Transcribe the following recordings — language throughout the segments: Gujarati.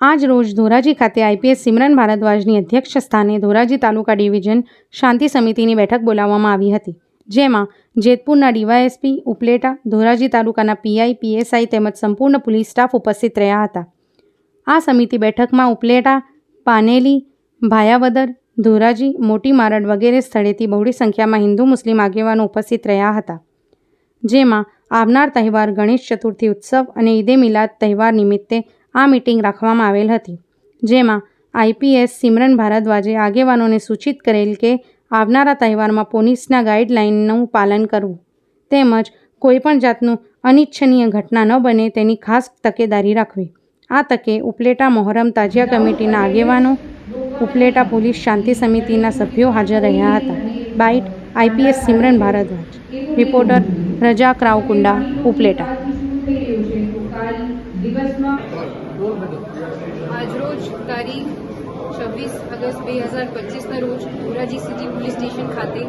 આજ રોજ ધોરાજી ખાતે આઈપીએસ સિમરન ભારદ્વાજની અધ્યક્ષ સ્થાને ધોરાજી તાલુકા ડિવિઝન શાંતિ સમિતિની બેઠક બોલાવવામાં આવી હતી, જેમાં જેતપુરના ડીવાયએસપી ઉપલેટા, ધોરાજી તાલુકાના પીઆઈ, પીએસઆઈ તેમજ સંપૂર્ણ પોલીસ સ્ટાફ ઉપસ્થિત રહ્યા હતા. આ સમિતિ બેઠકમાં ઉપલેટા, પાનેલી, ભાયાવદર, ધોરાજી, મોટી મારડ વગેરે સ્થળેથી બહોળી સંખ્યામાં હિન્દુ મુસ્લિમ આગેવાનો ઉપસ્થિત રહ્યા હતા, જેમાં આવનાર તહેવાર ગણેશ ચતુર્થી ઉત્સવ અને ઈદે મિલાદ તહેવાર નિમિત્તે આ મીટિંગ રાખવામાં આવેલ હતી, જેમાં આઈપીએસ સિમરન ભારદ્વાજે આગેવાનોને સૂચિત કરેલ કે આવનારા તહેવારમાં પોલીસના ગાઈડલાઇનનું પાલન કરવું તેમજ કોઈપણ જાતનું અનિચ્છનીય ઘટના ન બને તેની ખાસ તકેદારી રાખવી. આ તકે ઉપલેટા મોહરમ તાજિયા કમિટીના આગેવાનો, ઉપલેટા પોલીસ શાંતિ સમિતિના સભ્યો હાજર રહ્યા હતા. Bite IPS Simran Bhardwaj. Reporter Raja ક્રાવકુંડા Upleta. આજરોજ તારીખ છવ્વીસ ઓગસ્ટ બે હજાર પચીસના રોજ ધોરાજી સિટી પોલીસ સ્ટેશન ખાતે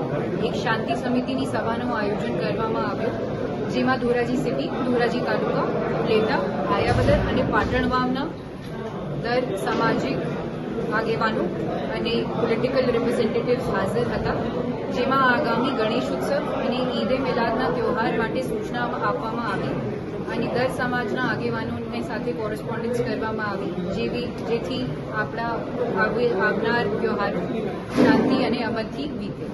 એક શાંતિ સમિતિની સભાનું આયોજન કરવામાં આવ્યું, જેમાં ધોરાજી સિટી, ધોરાજી તાલુકા, પ્લેટા, આયાવદર અને પાટણ વાવના દર સામાજિક આગેવાનો અને પોલિટિકલ રિપ્રેઝેન્ટેટિવ્સ હાજર હતા. જેમાં આગામી ગણેશ ઉત્સવ અને ઈદે મિલાદના તહેવાર માટે સૂચના આપવામાં આવી અને દર સમાજના આગેવાનોને સાથે કોરસ્પોન્ડન્સ કરવામાં આવી, જેવી જેથી આપણા આવે- આવનાર તહેવારો શાંતિ અને અમરથી વીતે.